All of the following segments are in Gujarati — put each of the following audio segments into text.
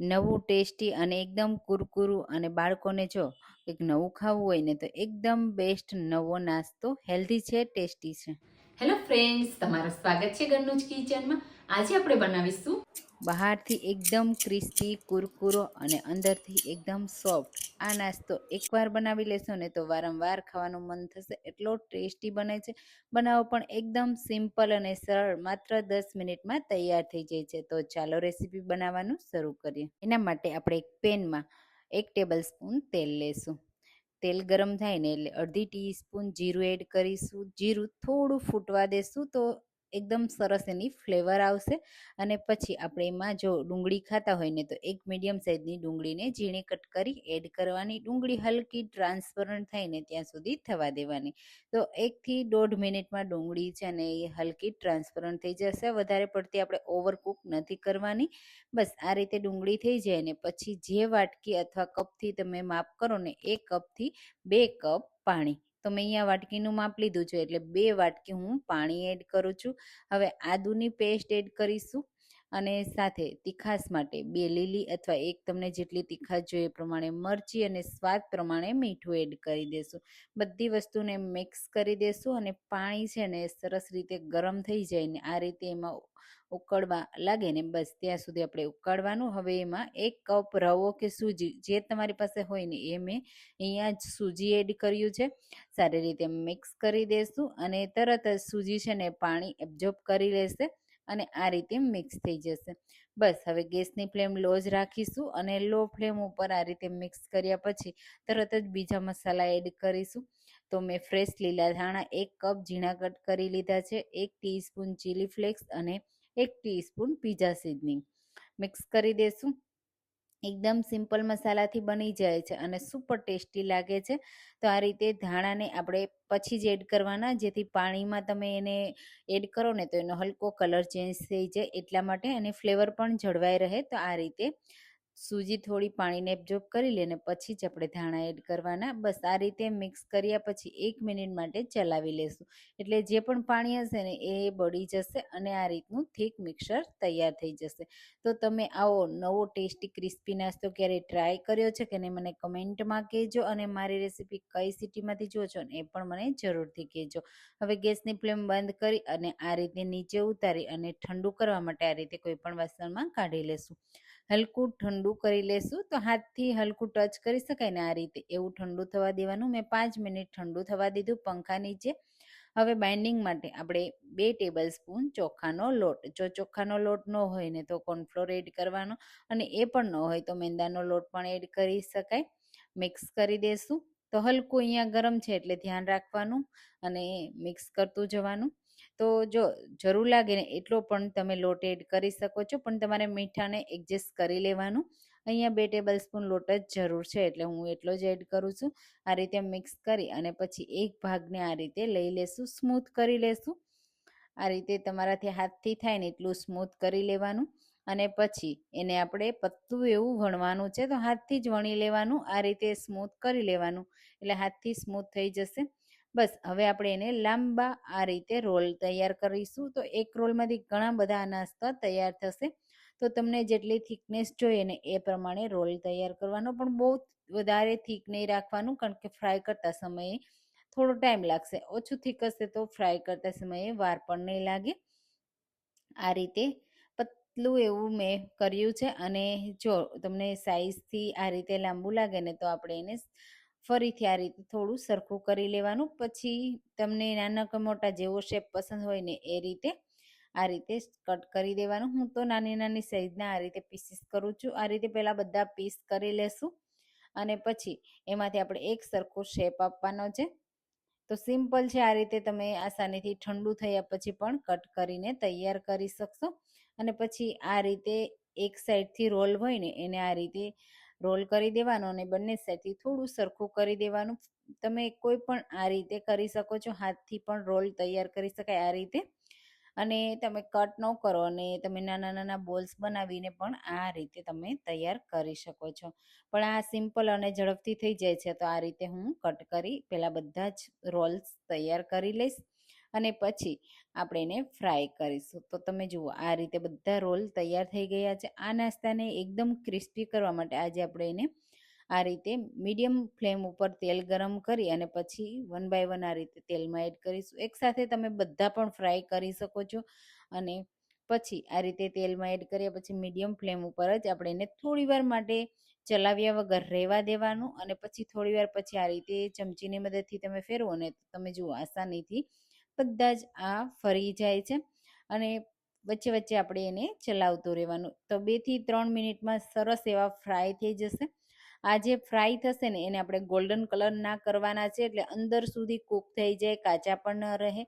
નવું ટેસ્ટી અને એકદમ કુરકુરું અને બાળકોને જો એક નવું ખાવું હોય ને, તો એકદમ બેસ્ટ નવો નાસ્તો હેલ્ધી છે ટેસ્ટી છે. હેલો ફ્રેન્ડ્સ તમારું સ્વાગત છે ઘરનું કિચનમાં આજે આપણે બનાવીશું બહારથી એકદમ ક્રિસ્પી, કુરકુરો અને અંદરથી એકદમ સોફ્ટ. આ નાસ્તો એકવાર બનાવી લેશો ને તો વારંવાર ખાવાનું મન થશે. એટલો ટેસ્ટી બને છે. બનાવો પણ એકદમ સિમ્પલ અને સરળ. માત્ર દસ મિનિટમાં તૈયાર થઈ જાય છે. તો ચાલો રેસીપી બનાવવાનું શરૂ કરીએ. એના માટે આપણે એક પેનમાં એક ટેબલ સ્પૂન તેલ લેશું. તેલ ગરમ થાય ને એટલે અડધી ટીસ્પૂન જીરું એડ કરીશું. જીરું થોડું ફૂટવા દેશું તો એકદમ સરસ એની ફ્લેવર આવશે. અને પછી આપણે એમાં જો ડુંગળી ખાતા હોય ને તો એક મીડિયમ સાઇઝની ડુંગળીને ઝીણી કટ કરી એડ કરવાની. ડુંગળી હલકી ટ્રાન્સપરન્ટ થાય ને ત્યાં સુધી થવા દેવાની. તો એકથી દોઢ મિનિટમાં ડુંગળી છે ને એ હલકી ટ્રાન્સપરન્ટ થઈ જશે. વધારે પડતી આપણે ઓવરકુક નથી કરવાની. બસ આ રીતે ડુંગળી થઈ જાય ને પછી જે વાટકી અથવા કપથી તમે માપ કરો ને એ કપથી બે કપ પાણી તો મેં અહીંયા વાટકીનું માપ લીધું છે, એટલે બે વાટકી હું પાણી એડ કરું છું. હવે આદુની પેસ્ટ એડ કરીશું અને સાથે તીખાસ માટે બે લીલી અથવા એક તમને જેટલી તીખાસ જોઈએ પ્રમાણે મરચી અને સ્વાદ પ્રમાણે મીઠું એડ કરી દેશું. બધી વસ્તુને મિક્સ કરી દેશું અને પાણી છે ને સરસ રીતે ગરમ થઈ જાય ને આ રીતે એમાં ઉકળવા લાગે ને બસ ત્યાં સુધી આપણે ઉકાળવાનું. હવે એમાં એક કપ રવો કે સૂજી જે તમારી પાસે હોય ને એ મેં અહીંયા જ સૂજી એડ કર્યું છે. સારી રીતે મિક્સ કરી દઈશું અને તરત જ સૂજી છે ને પાણી એબ્ઝોર્બ કરી લેશે અને આ રીતે મિક્સ થઈ જશે. બસ હવે ગેસની ફ્લેમ લો જ રાખીશું અને લો ફ્લેમ ઉપર આ રીતે મિક્સ કર્યા પછી તરત જ બીજા મસાલા એડ કરીશું. તો મેં ફ્રેશ લીલા ધાણા એક કપ ઝીણા કટ કરી લીધા છે, એક ટીસ્પૂન ચીલી ફ્લેક્સ અને એક ટીસ્પૂન પીઝા સીઝનિંગ મિક્સ કરી દેશું. એકદમ સિમ્પલ મસાલાથી બની જાય છે અને સુપર ટેસ્ટી લાગે છે. તો આ રીતે ધાણાને આપણે પછી જ એડ કરવાના, જેથી પાણીમાં તમે એને એડ કરો ને તો એનો હલકો કલર ચેન્જ થઈ જાય. એટલા માટે અને ફ્લેવર પણ જળવાઈ રહે. તો આ રીતે સૂજી થોડી પાણીને એબ્ઝોર્બ કરી લે ને પછી જ આપણે ધાણા એડ કરવાના. બસ આ રીતે મિક્સ કર્યા પછી એક મિનિટ માટે ચલાવી લેશું. એટલે જે પણ પાણી હશે ને એ બળી જશે અને આ રીતનું થીક મિક્સર તૈયાર થઈ જશે. તો તમે આવો નવો ટેસ્ટી ક્રિસ્પી નાસ્તો ક્યારે ટ્રાય કર્યો છે કે નહીં મને કમેન્ટમાં કહેજો અને મારી રેસીપી કઈ સિટીમાંથી જો છો ને એ પણ મને જરૂરથી કહેજો. હવે ગેસની ફ્લેમ બંધ કરી અને આ રીતે નીચે ઉતારી અને ઠંડુ કરવા માટે આ રીતે કોઈ પણ વાસણમાં કાઢી લેશું. હલકું ઠંડુ કરી લેશું, તો હાથથી હલકું ટચ કરી શકાય ને આ રીતે. એવું ઠંડુ થવા દેવાનું. મેં પાંચ મિનિટ ઠંડુ થવા દીધું પંખા નીચે. હવે બાઇન્ડિંગ માટે આપણે બે ટેબલ સ્પૂન ચોખાનો લોટ. જો ચોખાનો લોટ ન હોય ને તો કોર્નફ્લોર એડ કરવાનો અને એ પણ ન હોય તો મેંદાનો લોટ પણ એડ કરી શકાય. મિક્સ કરી દેશું. તો હલકું અહીંયા ગરમ છે એટલે ધ્યાન રાખવાનું અને મિક્સ કરતું જવાનું. તો જો જરૂર લાગે ને એટલો પણ તમે લોટ એડ કરી શકો છો. પણ તમારે મીઠાને એડજસ્ટ કરી લેવાનું. અહીંયા બે ટેબલ સ્પૂન લોટ જ જરૂર છે, એટલે હું એટલો જ એડ કરું છું. આ રીતે મિક્સ કરી અને પછી એક ભાગને આ રીતે લઈ લેશું, સ્મૂથ કરી લેશું. આ રીતે તમારાથી હાથથી થાય ને એટલું સ્મૂથ કરી લેવાનું. અને પછી એને આપણે પત્તું એવું વણવાનું છે, તો હાથથી જ વણી લેવાનું, આ રીતે સ્મૂથ કરી લેવાનું. એટલે હાથથી સ્મૂથ થઈ જશે. બસ, હવે આપણે એને લાંબા આ રીતે રોલ તૈયાર કરીશું. તો એક રોલમાંથી ઘણા બધા નાસ્તા તૈયાર થશે. તો તમને જેટલી થિકનેસ જોઈએ ને એ પ્રમાણે રોલ તૈયાર કરવાનો. પણ બહુ વધારે થીક નહીં રાખવાનું, કારણ કે ફ્રાય કરતા સમયે થોડો ટાઈમ લાગશે. ઓછું થીક હશે તો ફ્રાય કરતા સમયે વાર પણ નહીં લાગે. આ રીતે પતલું એવું મેં કર્યું છે. અને જો તમને સાઈઝથી આ રીતે લાંબુ લાગે ને તો આપણે એને ફરીથી આ રીતે થોડું સરખું કરી લેવાનું. પછી તમને નાના મોટા જેવો શેપ પસંદ હોય ને એ રીતે આ રીતે કટ કરી દેવાનું. હું તો નાની નાની સાઈઝના આ રીતે પીસીસ કરું છું. આ રીતે પહેલાં બધા પીસ કરી લેશું અને પછી એમાંથી આપણે એક સરખો શેપ આપવાનો છે. તો સિમ્પલ છે આ રીતે તમે આસાનીથી ઠંડુ થયા પછી પણ કટ કરીને તૈયાર કરી શકશો. અને પછી આ રીતે એક સાઈડથી રોલ હોય ને એને આ રીતે રોલ કરી દેવાનો અને બંને સાઈડથી થોડું સરખું કરી દેવાનું. તમે કોઈ પણ આ રીતે કરી શકો છો. હાથથી પણ રોલ તૈયાર કરી શકાય આ રીતે. અને તમે કટ ન કરો અને તમે નાના નાના બોલ્સ બનાવીને પણ આ રીતે તમે તૈયાર કરી શકો છો. પણ આ સિમ્પલ અને ઝડપથી થઈ જાય છે, તો આ રીતે હું કટ કરી પહેલાં બધા જ રોલ્સ તૈયાર કરી લઈશ. અને પછી આપણે એને ફ્રાય કરીશું. તો તમે જુઓ, આ રીતે બધા રોલ તૈયાર થઈ ગયા છે. આ નાસ્તાને એકદમ ક્રિસ્પી કરવા માટે આજે આપણે એને આ રીતે મીડિયમ ફ્લેમ ઉપર તેલ ગરમ કરી અને પછી વન બાય વન આ રીતે તેલમાં એડ કરીશું. એકસાથે તમે બધા પણ ફ્રાય કરી શકો છો અને પછી આ રીતે તેલમાં એડ કર્યા પછી મીડિયમ ફ્લેમ ઉપર જ આપણે એને થોડી વાર માટે ચલાવ્યા વગર રહેવા દેવાનું અને પછી થોડી વાર પછી આ રીતે ચમચીની મદદથી તમે ફેરવો ને તમે જુઓ, આસાનીથી બધા જ આ ફરી જાય છે અને વચ્ચે વચ્ચે આપણે એને ચલાવતું રહેવાનું. તો બેથી ત્રણ મિનિટમાં સરસ એવા ફ્રાય થઈ જશે. આ જે ફ્રાય થશે ને એને આપણે ગોલ્ડન કલર ના કરવાના છે એટલે અંદર સુધી કૂક થઈ જાય, કાચા પણ ન રહે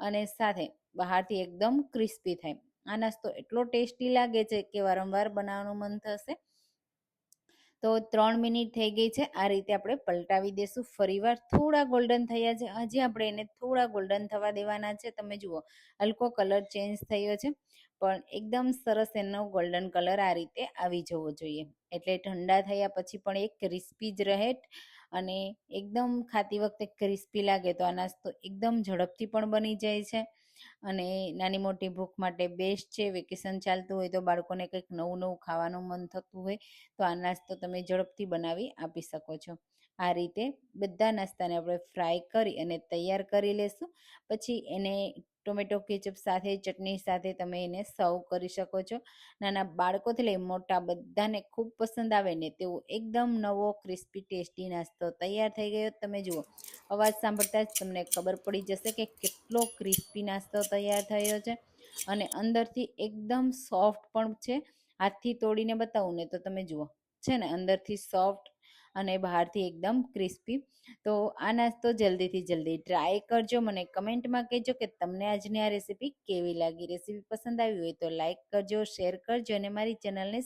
અને સાથે બહારથી એકદમ ક્રિસ્પી થાય. આ નાસ્તો એટલો ટેસ્ટી લાગે છે કે વારંવાર બનાવવાનું મન થશે. તો ત્રણ મિનિટ થઈ ગઈ છે. આ રીતે આપણે પલટાવી દેશું. ફરીવાર થોડા ગોલ્ડન થયા છે. હજી આપણે એને થોડા ગોલ્ડન થવા દેવાના છે. તમે જુઓ, હલકો કલર ચેન્જ થયો છે. પણ એકદમ સરસ એનો ગોલ્ડન કલર આ રીતે આવી જવો જોઈએ. એટલે ઠંડા થયા પછી પણ એક ક્રિસ્પી જ રહે. અને એકદમ ખાતી વખતે ક્રિસ્પી લાગે તો આ નાસ્તો એકદમ ઝડપથી પણ બની જાય છે. અને નાની મોટી ભૂખ માટે બેસ્ટ છે વેકેશન ચાલતું હોય તો બાળકોને કંઈક નવું નવું ખાવાનું મન થતું હોય, તો આ નાસ્તો તમે ઝડપથી બનાવી આપી શકો છો. આ રીતે બધા નાસ્તાને આપણે ફ્રાય કરી અને તૈયાર કરી લેશું. પછી એને ટોમેટો કેચઅપ સાથે, ચટણી સાથે તમે એને સર્વ કરી શકો છો. નાના બાળકોથી લઈ મોટા બધાને ખૂબ પસંદ આવે ને તેવો એકદમ નવો, ક્રિસ્પી, ટેસ્ટી નાસ્તો તૈયાર થઈ ગયો. તમે જુઓ, અવાજ સાંભળતા જ તમને ખબર પડી જશે કે કેટલો ક્રિસ્પી નાસ્તો તૈયાર થયો છે. અને અંદરથી એકદમ સોફ્ટ પણ છે. હાથથી તોડીને બતાવું ને તો તમે જુઓ, છે ને, અંદરથી સોફ્ટ અને બહારથી એકદમ ક્રિસ્પી. તો આ નાસ્તો જલ્દીથી જલ્દી ટ્રાય કરજો મને કમેન્ટમાં કહેજો કે તમને આજની આ રેસીપી કેવી લાગી? રેસીપી પસંદ આવી હોય તો લાઈક કરજો શેર કરજો અને મારી ચેનલને